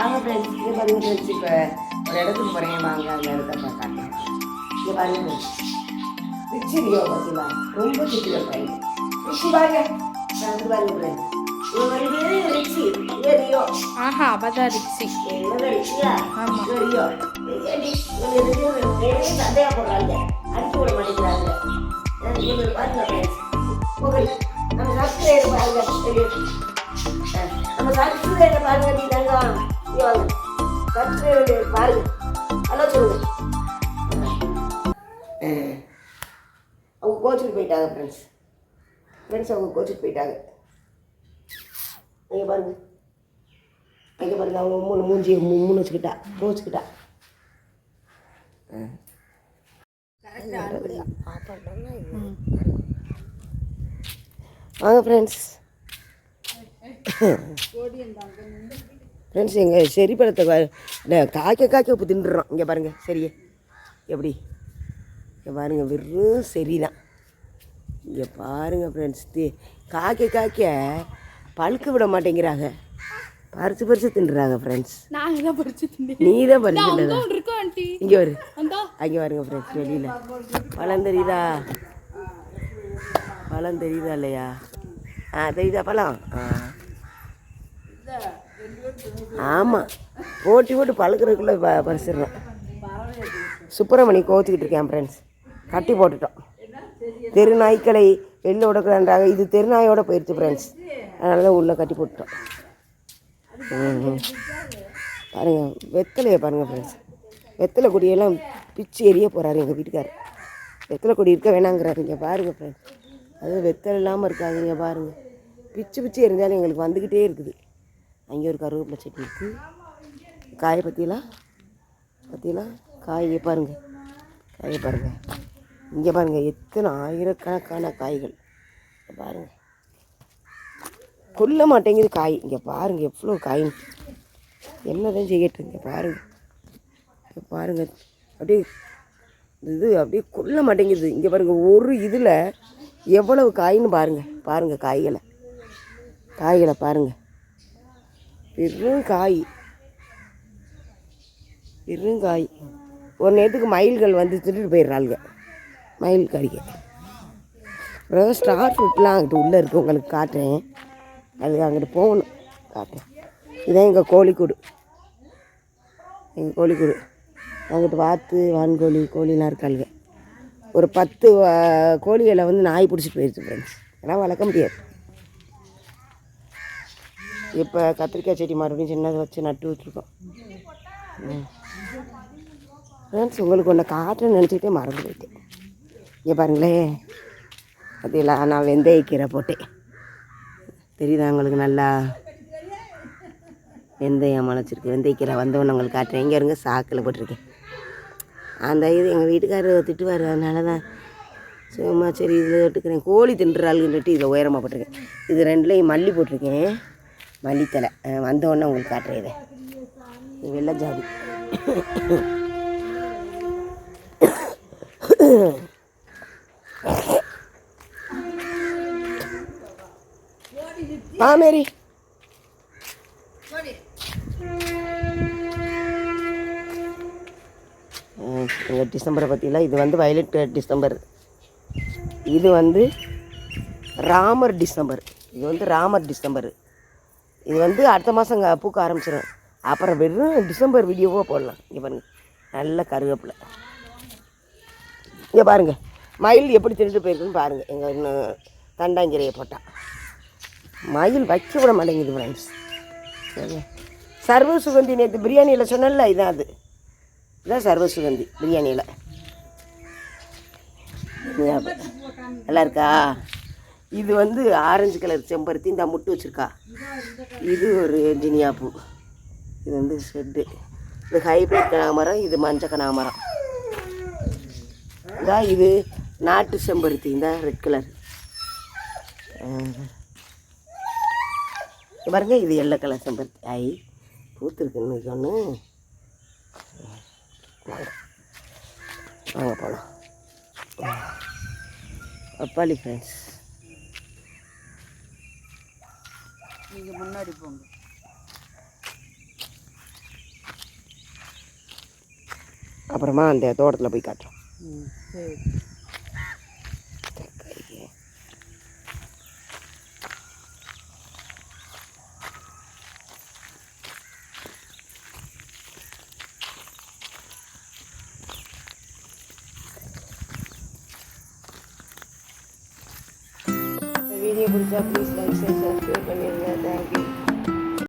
வாங்க ஃப்ரெண்ட்ஸ் இங்கே பாருங்க ஃப்ரெண்ட்ஸ் இப்போ ஒரு இடத்துக்கு போகிறேன் வாங்க அந்த இடத்த காட்டுறேன். இங்கே பாருங்க ரிச்சி ரியோ பார்த்தீங்களா ரொம்ப சுற்றி பையன். ரிச்சி நான் வந்து பாருங்க ஃப்ரெண்ட்ஸ் ஆஹா அவதான் ஆமா. ரியோ. போடுறாங்க விட மாட்டேங்கிறாங்க. பாருங்க ஃப்ரெண்ட்ஸ் உங்களுக்கு நம்ம சப்ஸ்கிரைபர் பாருங்க. தெரியும் நம்ம சப்ஸ்கிரைபர் பாருங்க நீ தங்கம் பாருங்க. சொல்லுங்க. அஹ், அவங்க கோச்சுக்கு போயிட்டாங்க ஃப்ரெண்ட்ஸ் ஃப்ரெண்ட்ஸ் அவங்க கோச்சுக்கு போயிட்டாங்க. இங்கே பாருங்க. இங்கே பாருங்க அவங்க மூணு மூஞ்சி மூ- மூணு வச்சுக்கிட்டா மூச்சுக்கிட்டா வாங்க ஃப்ரெண்ட்ஸ் ஃப்ரெண்ட்ஸ் எங்கள் செரி பழத்தை காய்க்க காய்க்க இப்போ தின்றுறோம். இங்கே பாருங்கள் சரியே. எப்படி? இங்கே பாருங்கள் வெறும் சரி தான் இங்கே பாருங்கள் ஃப்ரெண்ட்ஸ் தி காய்க்க காய்க்க பழுக்க விட மாட்டேங்கிறாங்க. பறித்து பறித்து தின்றுறாங்க ஃப்ரெண்ட்ஸ் நான் இதை படிச்சு திண்டேன் நீ தான் பறிச்சு இங்கே வரு. அங்கே பாருங்க ஃப்ரெண்ட்ஸ் வெளியில். பழம் தெரியுதா? பழம் தெரியுதா இல்லையா? ஆ தெரியுதா பழம்? ஆ. ஆமாம் போட்டி போட்டு பழுக்கிறதுக்குள்ளே ப பறிச்சிடுறோம். சுப்பிரமணி கோச்சிக்கிட்டு இருக்கேன் ஃப்ரெண்ட்ஸ் கட்டி போட்டுட்டோம். தெருநாய்க்களை வெளில விடக்கூடாதுன்றாங்க இது தெருநாயோட போயிடுச்சு ஃப்ரெண்ட்ஸ் அதனால உள்ளே கட்டி போட்டுட்டோம். பாருங்கள் வெத்தலையை பாருங்கள் ஃப்ரெண்ட்ஸ் வெத்தலை கொடியெல்லாம் பிச்சு எரிய போகிறாரு எங்கள் வீட்டுக்காரர். வெத்தலை கொடி இருக்க வேணாங்கிறாரு. இங்கே பாருங்கள் ஃப்ரெண்ட்ஸ் அது வெத்தலை இல்லாமல் இருக்காதுங்க பாருங்கள் பிச்சு பிச்சு எரிஞ்சாலும் எங்களுக்கு வந்துக்கிட்டே இருக்குது. அங்கே ஒரு கருவேப்பிலை செடி இருக்குது காயை பற்றிலாம் பற்றிலாம் காயை பாருங்கள் காயை பாருங்கள் இங்கே பாருங்க. எத்தனை ஆயிரக்கணக்கான காய்கள். பாருங்கள் கொல்ல மாட்டேங்குது காய். இங்கே பாருங்கள் எவ்வளோ காயின்னு என்னதான் செய்யட்டு இங்கே பாருங்கள் இங்க பாருங்க. அப்படியே இது அப்படியே கொல்ல மாட்டேங்குது. இங்கே பாருங்கள் ஒரு இதில் எவ்வளவு காயின்னு பாருங்கள் பாருங்கள் காய்களை. காய்களை பாருங்கள் பெருங்காய். காய் ஒரு நேரத்துக்கு மயில்கள் வந்து திருட்டு போயிடுறாளுங்க. மயில் கறிக்க அப்புறம் ஸ்டார் ஃப்ரூட்லாம் அங்கிட்டு உள்ளே இருக்குது உங்களுக்கு காட்டுறேன். அது அங்கிட்டு போகணும். காட்டுறேன். இதான் எங்கள் கோழிக்கூடு. எங்கள் கோழிக்கூடு. அங்கிட்டு வாத்து வான்கோழி கோழிலாம் இருக்காளுங்க. ஒரு பத்து கோழிகளை வந்து நாய் பிடிச்சிட்டு போயிடுச்சு ஃப்ரெண்ட்ஸ் அதெல்லாம் வளர்க்க முடியாது. இப்போ கத்திரிக்காய் செடி மறுபடியும் சின்னதை வச்சு நட்டு வச்சுருக்கோம். ஃப்ரெண்ட்ஸ் உங்களுக்கு ஒன்று காற்று நினச்சிக்கிட்டே மறந்து போயிட்டேன். இங்கே பாருங்களேன் பார்த்தீங்களா நான் வெந்தயக்கீரை போட்டேன். தெரியுதா உங்களுக்கு நல்லா? வெந்தயம் முளைச்சிருக்கு வெந்தயக்கீரை வந்தவொன்னு உங்களுக்கு காட்டுறேன். இங்கே இருங்க சாக்கில் போட்டிருக்கேன். அந்த இது எங்கள் வீட்டுக்காரர் திட்டுவார். அதனால தான் சும்மா சரி இதில் விட்டுக்கிறேன் கோழி தின்றுறாளுன்னுட்டு இதில் உயரமாக போட்டிருக்கேன். இது ரெண்டுலேயும் மல்லி போட்டிருக்கேன். மல்லித்தலை வந்தோடனே உங்களுக்கு காட்டுறேன் இதை. இது வெள்ளை ஜாதி. பாமேரி எங்கள் டிசம்பரை பற்றிலாம் இது வந்து வயலட் டிசம்பர். இது வந்து ராமர் டிசம்பர். இது வந்து ராமர் டிசம்பர். இது வந்து அடுத்த மாதம் பூக்க ஆரம்பிச்சிடும் அப்புறம் வெறும் டிசம்பர் வீடியோவாக போடலாம். இங்கே பாருங்கள் நல்ல கருவேப்பிலை. இங்கே பாருங்கள் மயில் எப்படி திருட்டு போயிருக்குன்னு பாருங்கள் எங்கள் இன்னும் தண்டாங்கிரையை போட்டால் மயில் வைக்க விட மாட்டேங்குது ஃப்ரெண்ட்ஸ் சர்வ சுகந்தி நேற்று பிரியாணியில் சொன்னல இதான் அது. இதான் சர்வ சுகந்தி பிரியாணியில். நல்லா இருக்கா? இது வந்து ஆரஞ்சு கலர் செம்பருத்தி இந்த முட்டு வச்சுருக்கா. இது ஒரு ஜினியா பூ. இது வந்து ஷெட்டு இது ஹைப்ரிட் கனாமரம் இது மஞ்சள் கனாமரம். இதான் இது நாட்டு செம்பருத்தி இந்த ரெட் கலர் பாருங்க இது எல்லோ கலர் செம்பருத்தி. ஐ பூத்துருக்கு இன்னைக்கு ஒன்று வாங்க போகலாம் அப்பாலி ஃப்ரெண்ட்ஸ் அடிப்போங்க அப்புறமா அந்த தோட்டத்தில் போய் காட்டுறோம். ம் சரி. वीडियो गुर्जा प्लीज़ लाइक शेयर सब्सक्राइब करिएगा थैंक यू